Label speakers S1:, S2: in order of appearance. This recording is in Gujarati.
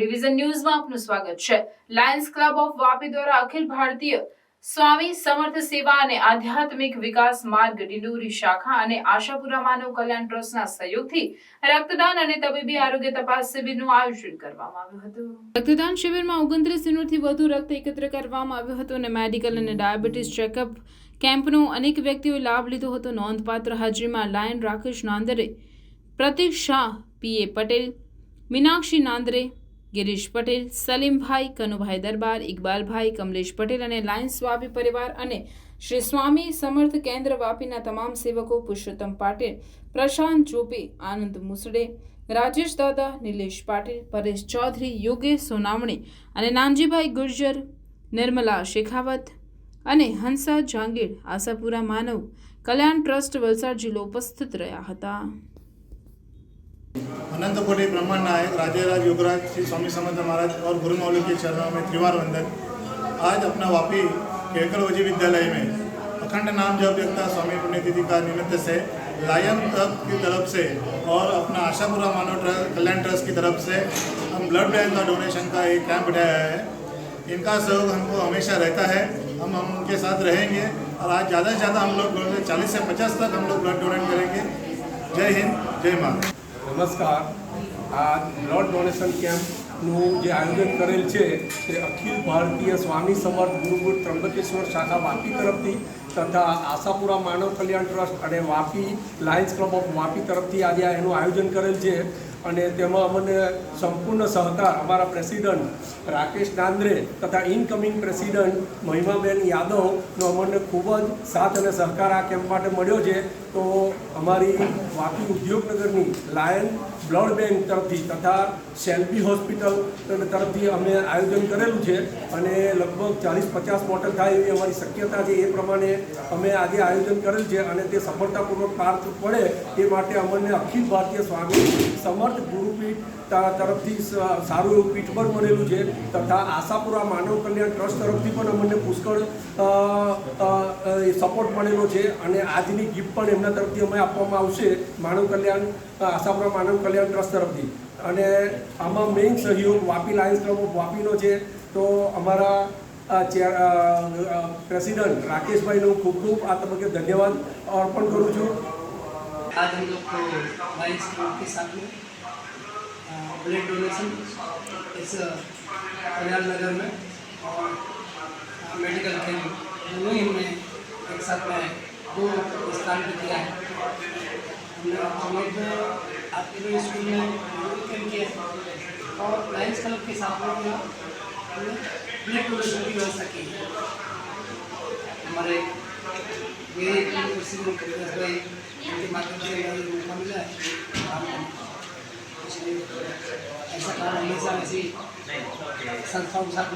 S1: ડિવિઝન ન્યૂઝમાં આપનું સ્વાગત છે. લાયન્સ ક્લબ ઓફ વાપી દ્વારા અખિલ ભારતીય સ્વામી સમર્થ સેવા અને આધ્યાત્મિક વિકાસ માર્ગ ડિંડોરી શાખા અને આશાપુરા માનવ કલ્યાણ ટ્રસ્ટના સહયોગથી રક્તદાન અને તબીબી આરોગ્ય તપાસ શિબિરનું આયોજન કરવામાં આવ્યું હતું. રક્તદાન શિબિરમાં ઓગણત્રીસ યુનિટથી વધુ રક્ત એકત્ર કરવામાં આવ્યું હતું અને મેડિકલ અને ડાયાબિટીસ ચેકઅપ કેમ્પનો અનેક વ્યક્તિઓએ લાભ લીધો હતો. નોંધપાત્ર હાજરીમાં લાયન રાકેશ નાંદરે પ્રતિક શાહ પીએ પટેલ, મીનાક્ષી નાંદરે ગિરીશ પટેલ, સલીમભાઈ, કનુભાઈ દરબાર, ઇકબાલભાઈ, કમલેશ પટેલ અને લાયન્સ વાપી પરિવાર અને શ્રી સ્વામી સમર્થ કેન્દ્ર વાપીના તમામ સેવકો પુરુષોત્તમ પાટીલ, પ્રશાંત જોપી, આનંદ મુસડે, રાજેશ દાદા, નિલેશ પાટીલ, પરેશ ચૌધરી, યોગેશ સોનામણી અને નાનજીભાઈ ગુર્જર, નિર્મલા શેખાવત અને હંસા જાંગીર, આશાપુરા માનવ કલ્યાણ ટ્રસ્ટ વલસાડ જિલ્લો ઉપસ્થિત રહ્યા હતા.
S2: अनंत कोटि ब्रह्मांड नायक, राजेराज योगराज श्री स्वामी समर्थ महाराज और गुरु मौली के चरणों में त्रिवार वंदन आज अपना वापी केकल वजी विद्यालय में अखंड नाम जप जगता स्वामी पुण्यतिथि का निमित्त से लायन क्लब की तरफ़ से और अपना आशापुरा मानव कल्याण ट्रस्ट की तरफ़ से हम ब्लड बैंक का डोनेशन का एक कैंप बिठाया है। इनका सहयोग हमको हमेशा रहता है। हम हम उनके साथ रहेंगे और आज ज़्यादा से ज़्यादा हम लोग चालीस से पचास तक हम लोग ब्लड डोनेट करेंगे। जय हिंद, जय माता
S3: નમસ્કાર. આ બ્લડ ડોનેશન કેમ્પનું જે આયોજન કરેલ છે તે અખિલ ભારતીય સ્વામી સમર્થ ગુરુકુળ ત્રંબકેશ્વર શાખા વાપી તરફથી તથા આશાપુરા માનવ કલ્યાણ ટ્રસ્ટ અને Vapi lions club of Vapi તરફથી આજે એનું આયોજન કરેલ છે. અને તેમાં અમને સંપૂર્ણ સહકાર અમારા પ્રેસિડન્ટ રાકેશ નાંદ્રે તથા ઇનકમિંગ પ્રેસિડન્ટ મહિમાબેન યાદવનો અમને ખૂબ જ સાથ અને સહકાર આ કેમ્પ માટે મળ્યો છે. તો અમારી વાપી ઉદ્યોગનગરની લાયન બ્લડ બેંક તરફથી તથા સેલ્ફી હોસ્પિટલ તરફથી અમે આયોજન કરેલું છે અને લગભગ ચાલીસ પચાસ બોટલ થાય એવી અમારી શક્યતા છે એ પ્રમાણે અમે આજે આયોજન કરેલ છે અને તે સફળતાપૂર્વક પાર પડે એ માટે અમને અખિલ ભારતીય સ્વામી સમર્થ ગુરુપીઠ તરફથી સારું એવું પીઠબળ મળેલું છે તથા આશાપુરા માનવ કલ્યાણ ટ્રસ્ટ તરફથી પણ અમને પુષ્કળ સપોર્ટ મળેલો છે અને આજની ગિફ્ટ પણ એમના તરફથી અમે આપવામાં આવશે માનવ કલ્યાણ અ, આશાપુરા માનવ કલ્યાણ ટ્રસ્ટ તરફથી અને આમાં મેઇન સહયોગ વાપી લાયન્સ ક્લબ ઓફ વાપીનો છે તો અમારા અ, ચેર અ, અ, પ્રેસિડન્ટ રાકેશભાઈનો ખૂબ ખૂબ આ તબક્કે ધન્યવાદ અર્પણ કરું છું
S4: आज हम लोग को वाइस क्लब के साथ में ब्लड डोनेशन इस कल्याण नगर में और मेडिकल कैंप दोनों ही हमने एक साथ में को स्थान पर दिया है हमने लिए स्कूल में किया और लाइन्स क्लब के साथ को प्रदर्शन की व्यवस्था की हमारे भाई माध्यम से ऐसा काम हमेशा ऐसी संस्थाओं के साथ